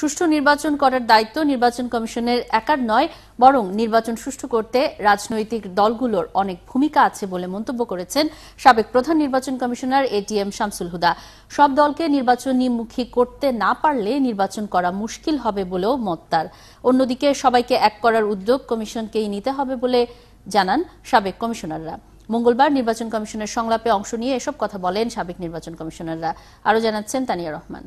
সুষ্ঠু নির্বাচন করার দায়িত্ব নির্বাচন কমিশনের একার নয়, বরং নির্বাচন সুষ্ঠু করতে রাজনৈতিক দলগুলোর অনেক ভূমিকা আছে বলে মন্তব্য করেছেন সাবেক প্রধান নির্বাচন কমিশনার এটিএম শামসুল হুদা। সব দলকে নির্বাচনীমুখী করতে না পারলে নির্বাচন করা মুশকিল হবে বলেও মত তার। অন্যদিকে সবাইকে এক করার উদ্যোগ কমিশনকেই নিতে হবে বলে জানান সাবেক কমিশনাররা। মঙ্গলবার নির্বাচন কমিশনের সংলাপে অংশ নিয়ে এসব কথা বলেন সাবেক নির্বাচন কমিশনাররা। আরও জানাচ্ছেন তানিয়া রহমান।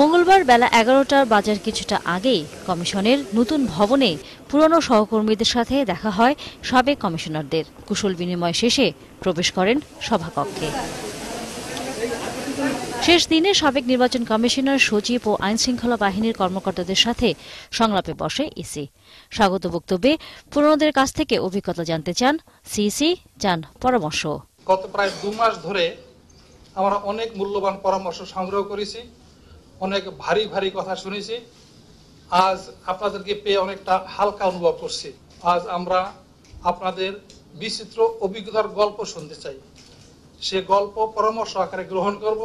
মঙ্গলবার বেলা এগারোটার বাজার কিছুটা আগেই কমিশনের নতুন ভবনে পুরনো সহকর্মীদের সাথে দেখা হয় সাবেক কমিশনারদের। কুশল বিনিময় শেষে প্রবেশ করেন সভাকক্ষে। শেষ দিনে সাবেক নির্বাচন কমিশনার সচিব ও আইনশৃঙ্খলা বাহিনীর কর্মকর্তাদের সাথে সংলাপে বসে ইসি। স্বাগত বক্তব্যে পুরনোদের কাছ থেকে অভিজ্ঞতা জানতে চান সিসি চান পরামর্শ। গত প্রায় দু মাস ধরে আমরা অনেক মূল্যবান পরামর্শ সংগ্রহ করেছি। অনেক ভারী ভারী কথা শুনেছি। আজ আপনাদেরকে পেয়ে অনেকটা হালকা অনুভব করছি। আজ আমরা আপনাদের বিচিত্র অভিজ্ঞতার গল্প শুনতে চাই। সে গল্প পরামর্শ আকারে গ্রহণ করব।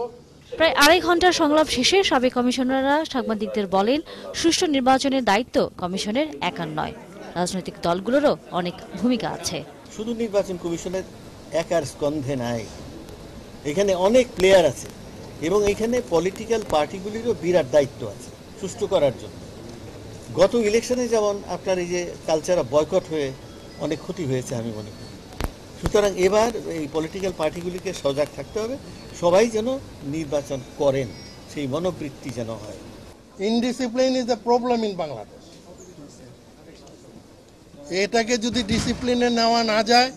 প্রায় আড়াই ঘণ্টার সংলাপ শেষে সাবেক কমিশনাররা সাংবাদিকদের বলেন সুষ্ঠু নির্বাচনের দায়িত্ব কমিশনের একার নয়। রাজনৈতিক দলগুলোরও অনেক ভূমিকা আছে। শুধু নির্বাচন কমিশনের একার স্কন্ধে নাই। এখানে অনেক প্লেয়ার আছে। এবং এখানে পলিটিক্যাল পার্টিগুলিরও বিরাট দায়িত্ব আছে সুষ্ঠু করার জন্য। গত ইলেকশনে যেমন আপনার এই যে কালচার বয়কট হয়ে অনেক ক্ষতি হয়েছে আমি মনে করি। সুতরাং এবার এই পলিটিক্যাল পার্টিগুলিকে সজাগ থাকতে হবে, সবাই যেন নির্বাচন করেন, সেই মনোবৃত্তি যেন হয়। Indiscipline is a problem in Bangladesh এটাকে যদি ডিসিপ্লিনে নেওয়া না যায়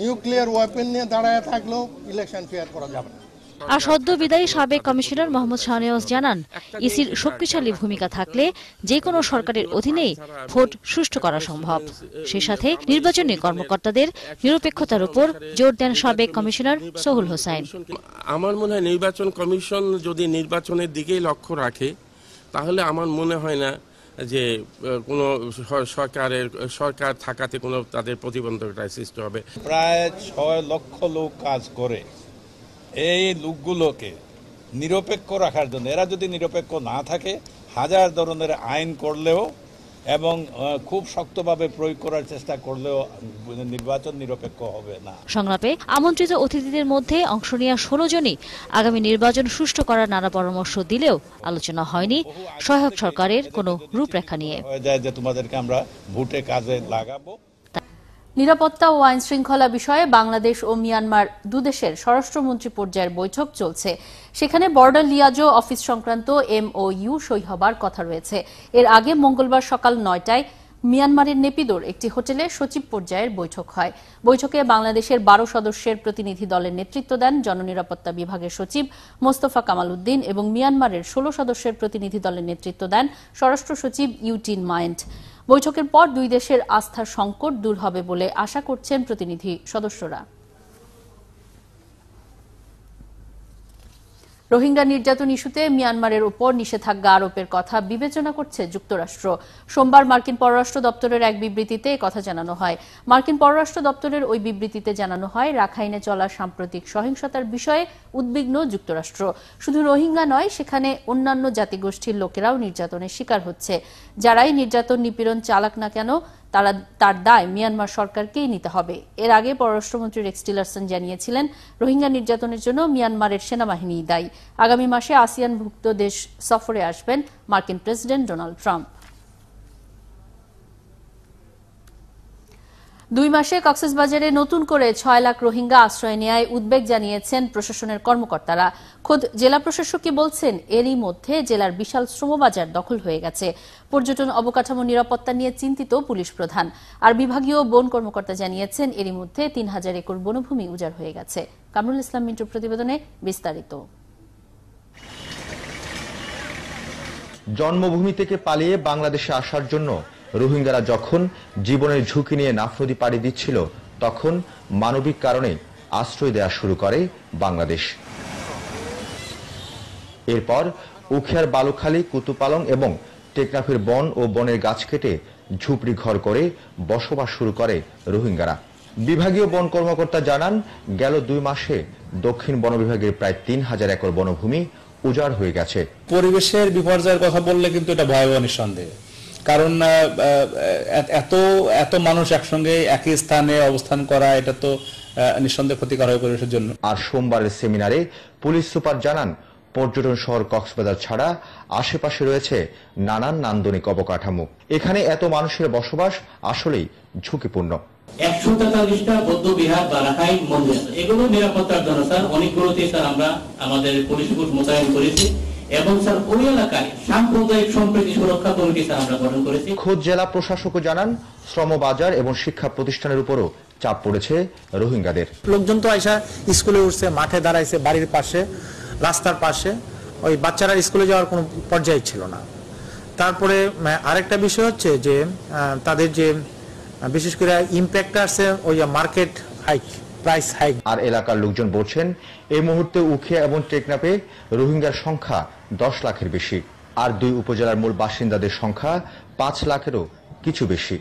নিউক্লিয়ার ওয়েপেন নিয়ে দাঁড়ায় থাকলেও ইলেকশন ফেয়ার করা যাবে না। আর সদ্য বিদায়ী সাবেক কমিশনার মোহাম্মদ শাহনেওয়াজ জানান ইসির শক্তিশালী ভূমিকা থাকলে যে কোনো সরকারের অধীনেই ভোট সুষ্ঠু করা সম্ভব। সে সাথে নির্বাচনী কর্মকর্তাদের নিরপেক্ষতার উপর জোর দেন সাবেক কমিশনার সোহুল হোসাইন। আমার মনে হয় নির্বাচন কমিশন যদি নির্বাচনের দিকেই লক্ষ্য রাখে তাহলে আমার মনে হয় না যে কোনো সরকারের, সরকার থাকাতে কোনো তাদের প্রতিবন্ধকতা সৃষ্টি হবে। প্রায় ছয় লক্ষ লোক কাজ করে। এই লোকগুলোকে নিরপেক্ষ রাখার জন্য, এরা যদি নিরপেক্ষ না থাকে, হাজার ধরনের আইন করলেও এবং খুব শক্তভাবে প্রয়োগ করার চেষ্টা করলেও নির্বাচন নিরপেক্ষ হবে না। সংলাপে আমন্ত্রিত অতিথিদের মধ্যে অংশ নেওয়া ষোলো জনই আগামী নির্বাচন সুষ্ঠু করার নানা পরামর্শ দিলেও আলোচনা হয়নি। সহায়ক সরকারের কোনো রূপরেখা নিয়ে। হয়ে যায় যে তোমাদেরকে আমরা ভোটে কাজে লাগাবো। নিরাপত্তা ও আইন শৃঙ্খলা বিষয়ে বাংলাদেশ ও মিয়ানমার দুদেশের স্বরাষ্ট্রমন্ত্রী পর্যায়ের বৈঠক চলছে। সেখানে বর্ডার লিয়াজো, অফিস সংক্রান্ত এমওইউ সই হবার কথা রয়েছে। এর আগে মঙ্গলবার সকাল নয়টায় মিয়ানমারের নেপিদোর একটি হোটেলে সচিব পর্যায়ের বৈঠক হয়। বৈঠকে বাংলাদেশের বারো সদস্যের প্রতিনিধি দলের নেতৃত্ব দেন জননিরাপত্তা বিভাগের সচিব মোস্তফা কামাল উদ্দিন এবং মিয়ানমারের ষোলো সদস্যের প্রতিনিধি দলের নেতৃত্ব দেন স্বরাষ্ট্র সচিব ইউটিন মাইন্ড বৈঠকের পর দুই দেশের আস্থার সংকট দূর হবে বলে আশা করছেন প্রতিনিধি সদস্যরা। রোহিঙ্গা নির্যাতন ইস্যুতে মিয়ানমারের উপর নিষেধাজ্ঞা আরোপের কথা বিবেচনা করছে যুক্তরাষ্ট্র। সোমবার মার্কিন পররাষ্ট্র দপ্তরের এক বিবৃতিতে কথা জানানো হয়। মার্কিন পররাষ্ট্র দপ্তরের ওই বিবৃতিতে জানানো হয়, রাখাইনে চলা সাম্প্রতিক সহিংসতার বিষয়ে উদ্বিগ্ন যুক্তরাষ্ট্র। শুধু রোহিঙ্গা নয়, সেখানে অন্যান্য জাতিগোষ্ঠীর লোকেরাও নির্যাতনের শিকার হচ্ছে। যারাই নির্যাতন নিপীড়ন চালাক না কেন তারা, তার দায় মিয়ানমার সরকারকেই নিতে হবে। এর আগে পররাষ্ট্রমন্ত্রী রেক্স টিলারসন জানিয়েছিলেন, রোহিঙ্গা নির্যাতনের জন্য মিয়ানমারের সেনাবাহিনী দায়ী। আগামী মাসে আসিয়ানভুক্ত দেশ সফরে আসবেন মার্কিন প্রেসিডেন্ট ডোনাল্ড ট্রাম্প। দুই মাসে কক্সবাজারে নতুন করে ছয় লাখ রোহিঙ্গা আশ্রয় নেয় উদ্বেগ জানিয়েছেন প্রশাসনের কর্মকর্তারা। খোদ জেলা প্রশাসকই বলছেন, এরই মধ্যে জেলার বিশাল শ্রমবাজার দখল হয়ে গেছে। পর্যটন অবকাঠামো নিরাপত্তা নিয়ে চিন্তিত পুলিশ প্রধান। আর বিভাগীয় বন কর্মকর্তা জানিয়েছেন, এরই মধ্যে তিন হাজার একর বনভূমি উজাড় হয়ে গেছে। কামরুল ইসলাম মিন্টুর প্রতিবেদনে বিস্তারিত। জন্মভূমি থেকে পালিয়ে বাংলাদেশে আসার জন্য রোহিঙ্গারা যখন জীবনের ঝুঁকি নিয়ে নাফ নদী পাড়ি দিচ্ছিল, তখন মানবিক কারণে আশ্রয় দেওয়া শুরু করে বাংলাদেশ। এরপর উখিয়ার বালুখালী কুতুপালং এবং টেকনাফের বন ও বনের গাছ কেটে ঝুপড়ি ঘর করে বসবাস শুরু করে রোহিঙ্গারা। বিভাগীয় বন কর্মকর্তা জানান, গেল দুই মাসে দক্ষিণ বন বিভাগের প্রায় তিন হাজার একর বনভূমি উজাড় হয়ে গেছে। পরিবেশের বিপর্যয়ের কথা বললে কিন্তু এটা ভয়াবহ নিঃসন্দেহে। কারণ এত এত মানুষ একসঙ্গে একই স্থানে অবস্থান করা এটা তো নিঃসন্দেহে ক্ষতিকর হয় পরিবেশের জন্য। আর সোমবারের সেমিনারে পুলিশ সুপার জানান পর্যটন শহর কক্সবাজার ছাড়া আশেপাশে রয়েছে নানান নান্দনিক অবকাঠামো। এখানে এত মানুষের বসবাস আসলেই ঝুঁকিপূর্ণ। একশো তেতাল্লিশটা বৌদ্ধ বিহার বা রাখাইন মন্দির এগুলো নিরাপত্তার জন্য স্যার। অনেকগুলোতে স্যার আমরা আমাদের পুলিশ ফোর্স মোতায়েন করেছি। এবং স্যার ওই এলাকায় সাম্প্রদায়িক সম্প্রীতি সুরক্ষা কমিটি স্যার আমরা গঠন করেছি। খোদ জেলা প্রশাসকও জানান শ্রমবাজার এবং শিক্ষা প্রতিষ্ঠানের উপরও চাপ পড়েছে রোহিঙ্গাদের। লোকজন তো আইসা স্কুলে উঠছে মাঠে দাঁড়াইছে বাড়ির পাশে রাস্তার পাশে। ওই বাচ্চারা স্কুলে যাওয়ার কোনো পর্যায়ে ছিল না। তারপরে আহ, আরেকটা বিষয় হচ্ছে যে আহ, তাদের যে বিশেষ করে ইম্প্যাক্ট আছে ওই মার্কেট হাইক। প্রাইস হাইক আর এলাকার লোকজন বলছেন, এই মুহূর্তে উখিয়া এবং টেকনাপে রোহিঙ্গার সংখ্যা দশ লাখের বেশি, আর দুই উপজেলার মূল বাসিন্দাদের সংখ্যা পাঁচ লাখেরও কিছু বেশি।